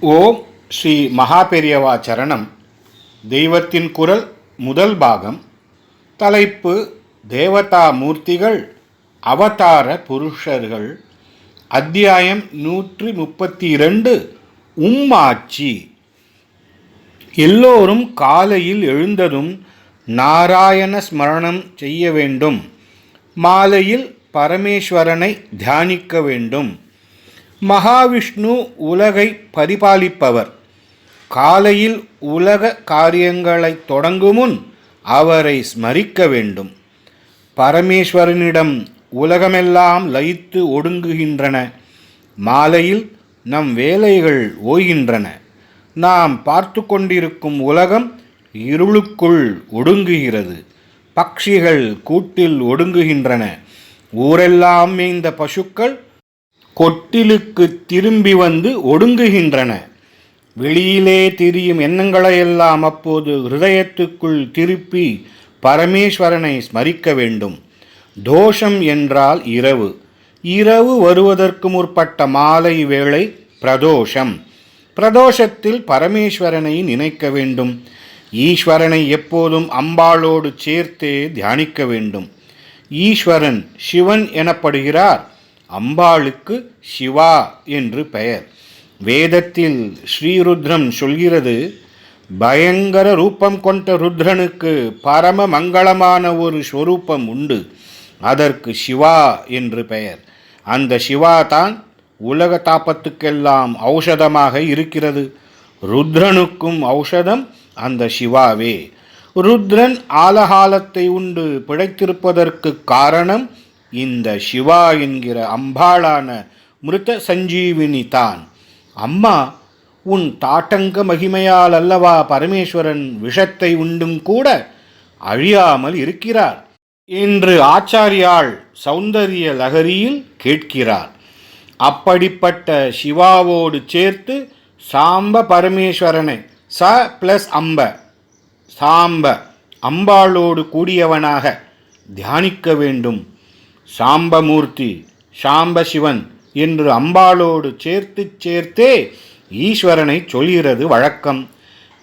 ஓம் ஸ்ரீ மகாபெரியவா சரணம். தெய்வத்தின் குரல் முதல் பாகம். தலைப்பு தேவதா மூர்த்திகள் அவதார புருஷர்கள். அத்தியாயம் நூற்றி முப்பத்தி இரண்டு உம்மாச்சி எல்லோரும் காலையில் எழுந்ததும் நாராயண ஸ்மரணம் செய்ய வேண்டும். மாலையில் பரமேஸ்வரனை தியானிக்க வேண்டும். மகாவிஷ்ணு உலகை பரிபாலிப்பவர். காலையில் உலக காரியங்களை தொடங்கும் முன் அவரை ஸ்மரிக்க வேண்டும். பரமேஸ்வரனிடம் உலகமெல்லாம் லயித்து ஒடுங்குகின்றன. மாலையில் நம் வேலைகள் ஓய்கின்றன. நாம் பார்த்து கொண்டிருக்கும் உலகம் இருளுக்குள் ஒடுங்குகிறது. பக்ஷிகள் கூட்டில் ஒடுங்குகின்றன. ஊரெல்லாம் மேய்ந்த பசுக்கள் கொட்டிலுக்கு திரும்பி வந்து ஒடுங்குகின்றன. வெளியிலே திரியும் எண்ணங்களையெல்லாம் அப்போது ஹிருதயத்துக்குள் திருப்பி பரமேஸ்வரனை ஸ்மரிக்க வேண்டும். தோஷம் என்றால் இரவு. இரவு வருவதற்கு முற்பட்ட மாலை வேளை பிரதோஷம். பிரதோஷத்தில் பரமேஸ்வரனை நினைக்க வேண்டும். ஈஸ்வரனை எப்போதும் அம்பாளோடு சேர்த்தே தியானிக்க வேண்டும். ஈஸ்வரன் சிவன் எனப்படுகிறார். அம்பாளுக்கு சிவா என்று பெயர். வேதத்தில் ஸ்ரீருத்ரம் சொல்கிறது பயங்கர ரூபம் கொண்ட ருத்ரனுக்கு பரம மங்களமான ஒரு ஸ்வரூபம் உண்டு. அதற்கு சிவா என்று பெயர். அந்த சிவா தான் உலக தாபத்துக்கெல்லாம் ஔஷதமாக இருக்கிறது. ருத்ரனுக்கும் ஔஷதம் அந்த சிவாவே. ருத்ரன் ஆலகாலத்தை உண்டு பிழைத்திருப்பதற்கு காரணம் இந்த சிவா என்கிற அம்பாளான மிருத சஞ்சீவினி தான் அம்மா உன் தாட்டங்க மகிமையால் அல்லவா பரமேஸ்வரன் விஷத்தை உண்டும் கூட அழியாமல் இருக்கிறார்? என்று ஆச்சாரியாள் சௌந்தரிய லகரியில் கேட்கிறார். அப்படிப்பட்ட சிவாவோடு சேர்த்து சாம்ப பரமேஸ்வரனை ச பிளஸ் அம்ப சாம்ப அம்பாளோடு கூடியவனாக தியானிக்க வேண்டும். சாம்பமூர்த்தி சாம்பசிவன் என்று அம்பாளோடு சேர்த்து சேர்த்தே ஈஸ்வரனை சொல்கிறது வழக்கம்.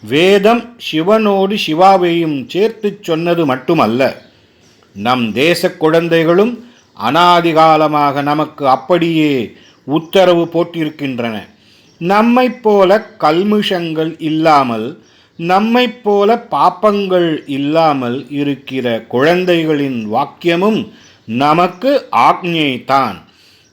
வேதம் சிவனோடு சிவாவையும் சேர்த்து சொன்னது மட்டுமல்ல. நம் தேச குழந்தைகளும் அனாதிகாலமாக நமக்கு அப்படியே உத்தரவு போட்டிருக்கின்றன. நம்மைப் போல கல்முஷங்கள் இல்லாமல் நம்மைப் போல பாப்பங்கள் இல்லாமல் இருக்கிற குழந்தைகளின் வாக்கியமும் நமக்கு ஆக்ஞைதான்.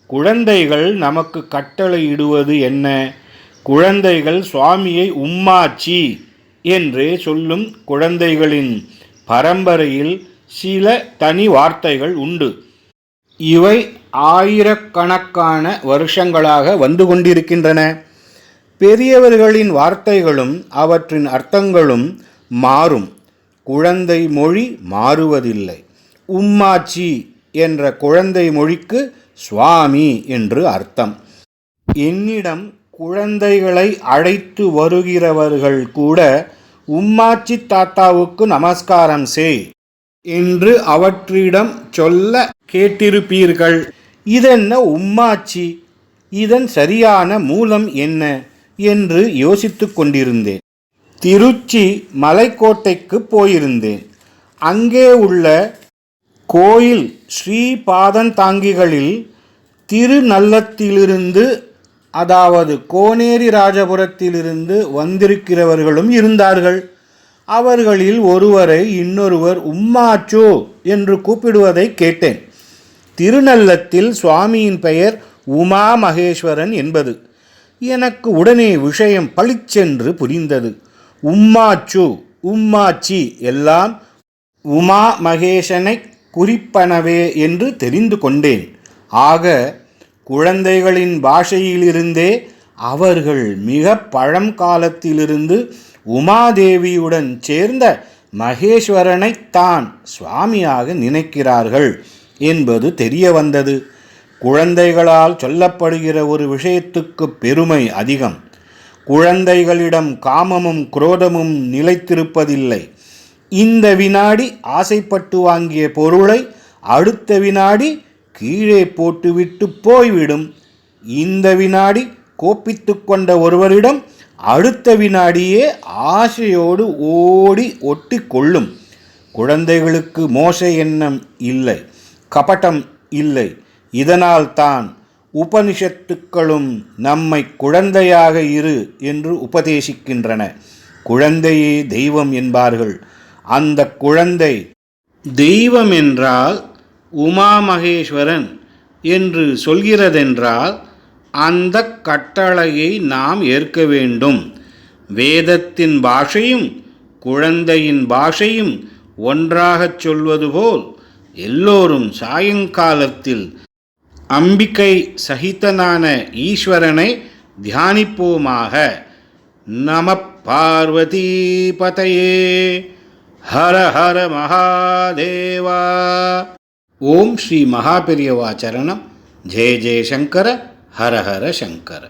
குழந்தைகள் நமக்கு கட்டளையிடுவது என்ன? குழந்தைகள் சுவாமியை உம்மாச்சி என்றே சொல்லும் குழந்தைகளின் பரம்பரையில் சில தனி வார்த்தைகள் உண்டு. இவை ஆயிரக்கணக்கான வருஷங்களாக வந்து கொண்டிருக்கின்றன. பெரியவர்களின் வார்த்தைகளும் அவற்றின் அர்த்தங்களும் மாறும். குழந்தை மொழி மாறுவதில்லை. உம்மாச்சி என்ற குழந்தை மொழிக்கு சுவாமி என்று அர்த்தம். என்னிடம் குழந்தைகளை அழைத்து வருகிறவர்கள் கூட உம்மாச்சி தாத்தாவுக்கு நமஸ்காரம் செய் என்று அவற்றிடம் சொல்ல கேட்டிருப்பீர்கள். இதென்ன உம்மாச்சி? இதன் சரியான மூலம் என்ன? என்று யோசித்து கொண்டிருந்தேன். திருச்சி மலைக்கோட்டைக்கு போயிருந்தேன். அங்கே உள்ள கோயில் ஸ்ரீபாதன் தாங்கிகளில் திருநல்லத்திலிருந்து அதாவது கோனேரி ராஜபுரத்திலிருந்து வந்திருக்கிறவர்களும் இருந்தார்கள். அவர்களில் ஒருவரை இன்னொருவர் உம்மாச்சோ என்று கூப்பிடுவதை கேட்டேன். திருநல்லத்தில் சுவாமியின் பெயர் உமா மகேஸ்வரன் என்பது. எனக்கு உடனே விஷயம் பளிச்சென்று புரிந்தது. உம்மாச்சு உம்மாச்சி எல்லாம் உமா மகேஷனை குறிப்பனவே என்று தெரிந்து கொண்டேன். ஆக குழந்தைகளின் பாஷையிலிருந்தே அவர்கள் மிக பழங்காலத்திலிருந்து உமாதேவியுடன் சேர்ந்த மகேஸ்வரனைத்தான் சுவாமியாக நினைக்கிறார்கள் என்பது தெரிய வந்தது குழந்தைகளால் சொல்லப்படுகிற ஒரு விஷயத்துக்கு பெருமை அதிகம். குழந்தைகளிடம் காமமும் குரோதமும் நிலைத்திருப்பதில்லை. இந்த வினாடி ஆசைப்பட்டு வாங்கிய பொருளை அடுத்த வினாடி கீழே போட்டுவிட்டு போய்விடும். இந்த வினாடி கோப்பித்து கொண்ட ஒருவரிடம் அடுத்த வினாடியே ஆசையோடு ஓடி ஒட்டி கொள்ளும். குழந்தைகளுக்கு மோச எண்ணம் இல்லை கபட்டம் இல்லை. இதனால் தான் உபனிஷத்துக்களும் நம்மை குழந்தையாக இரு என்று உபதேசிக்கின்றன. குழந்தையே தெய்வம் என்பார்கள். அந்த குழந்தை தெய்வம் என்றால் உமா மகேஸ்வரன் என்று சொல்கிறதென்றால் அந்த கட்டளையை நாம் ஏற்க வேண்டும். வேதத்தின் பாஷையும் குழந்தையின் பாஷையும் ஒன்றாகச் சொல்வது போல் எல்லோரும் சாயங்காலத்தில் அம்பிகை சகிதனான ஈஸ்வரனை தியானிப்போமாக. நம பார்வதி பதையே ஹர ஹர மகாதேவா. ஓம் ஸ்ரீ மகாபெரியவா சரணம். ஜெய ஜெயசங்கர ஹர ஹர சங்கர.